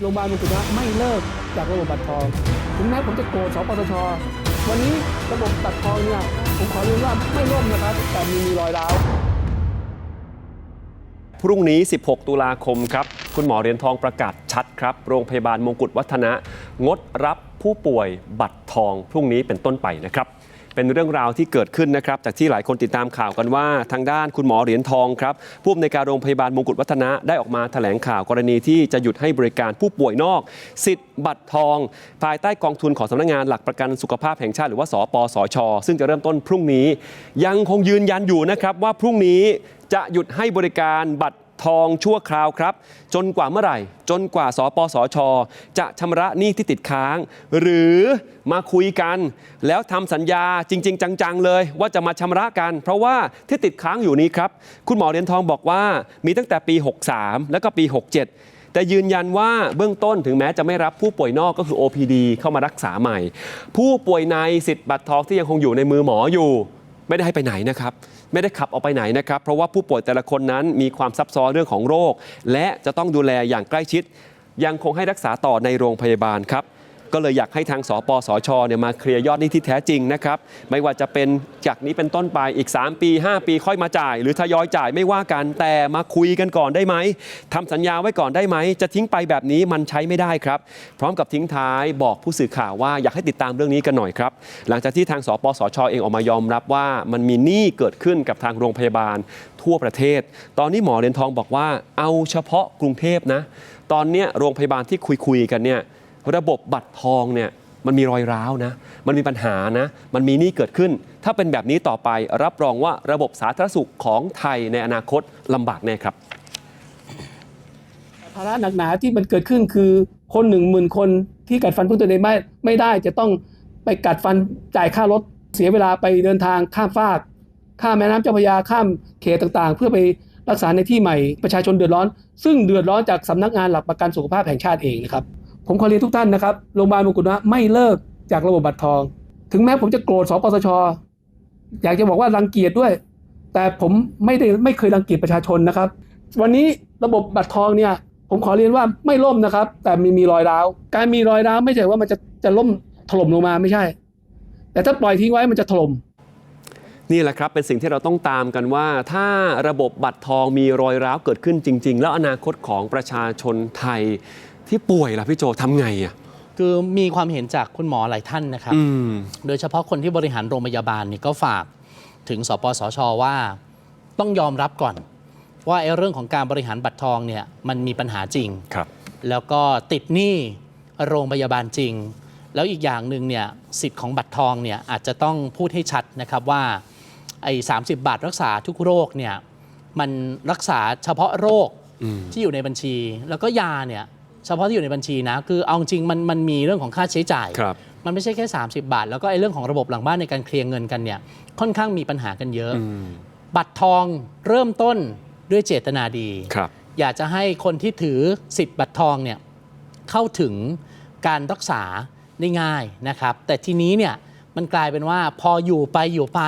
โรงพยาบาลมงกุฎวัฒน์ไม่เลิกจากระบบบัตรทอง ถึงแม้ผมจะโกรธสปสช วันนี้ระบบบัตรทองเนี่ยผมขอเรียนว่าไม่ล่มนะครับ แต่มีมีรอยร้าวพรุ่งนี้ 16 ตุลาคมครับ คุณหมอเหรียญทองประกาศชัดครับ โรงพยาบาลมงกุฎวัฒนะ งดรับผู้ป่วยบัตรทอง พรุ่งนี้เป็นต้นไปนะครับ เป็นเรื่องราวที่เกิดขึ้นนะครับจากที่หลายคนติดตามข่าวกันว่า ทางด้านคุณหมอเหรียญทองครับผู้อำนวยการโรงพยาบาลมงกุฎวัฒนะได้ออกมาแถลงข่าวกรณีที่จะหยุดให้บริการผู้ป่วยนอก สิทธิ์บัตรทอง ภายใต้กองทุนของสำนักงานหลักประกันสุขภาพแห่งชาติหรือว่าสปสช ซึ่งจะเริ่มต้นพรุ่งนี้ ยังคงยืนยันอยู่นะครับว่าพรุ่งนี้จะหยุดให้บริการบัตร ทองชั่วคราวครับ จนกว่าเมื่อไหร่ จนกว่าสปสช จะชำระหนี้ที่ติดค้าง หรือมาคุยกัน แล้วทำสัญญาจริง ๆ จัง ๆ เลย ว่าจะมาชำระกัน เพราะว่าที่ติดค้างอยู่นี้ครับ คุณหมอเหรียญทองบอกว่ามีตั้งแต่ปี 63 แล้วก็ปี 67แต่ยืนยันว่าเบื้องต้นถึงแม้จะไม่รับผู้ป่วยนอกก็คือ OPD เข้ามารักษาใหม่ ผู้ป่วยในสิทธิ์บัตรทองที่ยังคงอยู่ในมือหมออยู่ ไม่ได้ให้ไปไหนนะครับ ไม่ได้ขับออกไปไหนนะครับ เพราะว่าผู้ป่วยแต่ละคนนั้นมีความซับซ้อนเรื่องของโรค และจะต้องดูแลอย่างใกล้ชิด ยังคงให้รักษาต่อในโรงพยาบาลครับ ก็เลยอยากให้ทางสปสชเนี่ยมาเคลียร์ยอดหนี้ที่แท้จริงนะครับไม่ว่าจะเป็นจากนี้เป็นต้นไปอีก 3 ปี 5 ปีค่อยมาจ่าย หรือทยอยจ่ายไม่ว่ากันแต่มาคุยกันก่อนได้ไหมทำสัญญาไว้ก่อนได้ไหม จะทิ้งไปแบบนี้มันใช้ไม่ได้ครับ พร้อมกับทิ้งท้ายบอกผู้สื่อข่าวว่าอยากให้ติดตามเรื่องนี้กันหน่อยครับ หลังจากที่ทางสปสชเองออกมายอมรับว่ามันมีหนี้เกิดขึ้นกับทางโรงพยาบาลทั่วประเทศ ตอนนี้หมอเรียนทองบอกว่าเอาเฉพาะกรุงเทพนะ ตอนนี้โรงพยาบาลที่คุยคุยๆกันเนี่ย ระบบบัตรทองเนี่ยมันมีรอยร้าวนะ มันมีปัญหานะ มันมีหนี้เกิดขึ้น ถ้าเป็นแบบนี้ต่อไปรับรองว่าระบบสาธารณสุขของไทยในอนาคตลำบากแน่ครับ ภาระหนักหนาที่มันเกิดขึ้นคือคนหนึ่งหมื่นคนที่กัดฟันพึ่งตัวเองไม่ไม่ได้จะต้องไปกัดฟันจ่ายค่ารถเสียเวลาไปเดินทางข้ามฟาก ข้ามแม่น้ำเจ้าพระยาข้ามเขตต่างๆ เพื่อไปรักษาในที่ใหม่ประชาชนเดือดร้อน ซึ่งเดือดร้อนจากสำนักงานหลักประกันสุขภาพแห่งชาติเองนะครับ ผมขอเรียนทุกท่านนะครับโรงพยาบาลมงกุฎวัฒน์ไม่เลิกจากระบบบัตรทอง ถึงแม้ผมจะโกรธสปสช อยากจะบอกว่ารังเกียจด้วย แต่ผมไม่ได้ไม่เคยรังเกียจประชาชนนะครับ วันนี้ระบบบัตรทองเนี่ยผมขอเรียนว่าไม่ล่มนะครับ แต่มีมีรอยร้าว การมีรอยร้าวไม่ใช่ว่ามันจะจะล่มถล่มลงมาไม่ใช่ แต่ถ้าปล่อยทิ้งไว้มันจะถล่มนี่แหละครับเป็นสิ่งที่เราต้องตามกันว่า ถ้าระบบบัตรทองมีรอยร้าวเกิดขึ้นจริง ๆ แล้วอนาคตของประชาชนไทย ที่ป่วยล่ะพี่โจทำไงอะ คือมีความเห็นจากคุณหมอหลายท่านนะครับ อืม โดยเฉพาะคนที่บริหารโรงพยาบาลนี่ก็ฝากถึงสปสชว่าต้องยอมรับก่อน ว่าไอ้เรื่องของการบริหารบัตรทองเนี่ยมันมีปัญหาจริง ครับ แล้วก็ติดหนี้โรงพยาบาลจริง แล้วอีกอย่างหนึ่งเนี่ยสิทธิ์ของบัตรทองเนี่ยอาจจะต้องพูดให้ชัดนะครับว่าไอ้สาบาทรักษาทุกโรคเนี่ยมันรักษาเฉพาะโรคอืมที่อยู่ในบัญชี แล้วก็ยาเนี่ย เฉพาะที่อยู่ในบัญชีนะ คือเอาจริงมันมันมีเรื่องของค่าใช้จ่าย ครับ มันไม่ใช่แค่ 30 บาท แล้วก็ไอ้เรื่องของระบบหลังบ้านในการเคลียร์เงินกันเนี่ยค่อนข้างมีปัญหากันเยอะอืมบัตรทองเริ่มต้นด้วยเจตนาดี ครับ อยากจะให้คนที่ถือสิทธิ์บัตรทองเนี่ยเข้าถึงการรักษาได้ง่ายนะครับ แต่ทีนี้เนี่ยมันกลายเป็นว่าพออยู่ไปอยู่ไป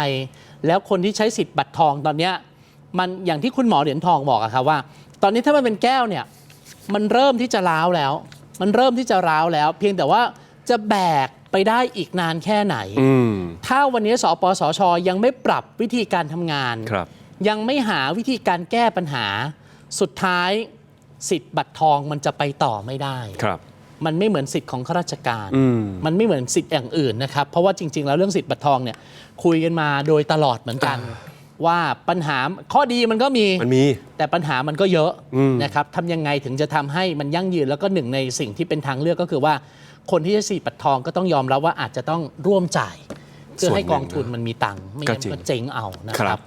แล้วคนที่ใช้สิทธิ์บัตรทองตอนเนี้ยมันอย่างที่คุณหมอเหรียญทองบอกอะครับว่า ตอนนี้ถ้ามันเป็นแก้วเนี่ย มันเริ่มที่จะร้าวแล้ว มันเริ่มที่จะร้าวแล้ว เพียงแต่ว่าจะแบกไปได้อีกนานแค่ไหนอืมถ้าวันนี้สปสช ยังไม่ปรับวิธีการทำงานครับยังไม่หาวิธีการแก้ปัญหา สุดท้ายสิทธิ์บัตรทองมันจะไปต่อไม่ได้ครับมันไม่เหมือนสิทธิ์ของข้าราชการอืมมันไม่เหมือนสิทธิ์อย่างอื่นนะครับ เพราะว่าจริง ๆ แล้วเรื่องสิทธิ์บัตรทองเนี่ยคุยกันมาโดยตลอดเหมือนกัน ว่าปัญหาข้อดีมันก็มีมันมี แต่ปัญหามันก็เยอะอืมนะครับทำยังไงถึงจะทำให้มันยั่งยืนแล้วก็หนึ่งในสิ่งที่เป็นทางเลือกก็คือว่า คนที่จะสีบัตรทองก็ต้องยอมรับว่าอาจจะต้องร่วมจ่าย เพื่อให้กองทุนมันมีตังค์ไม่งั้นก็จริงก็เจ๊งเอานะคครัรับบ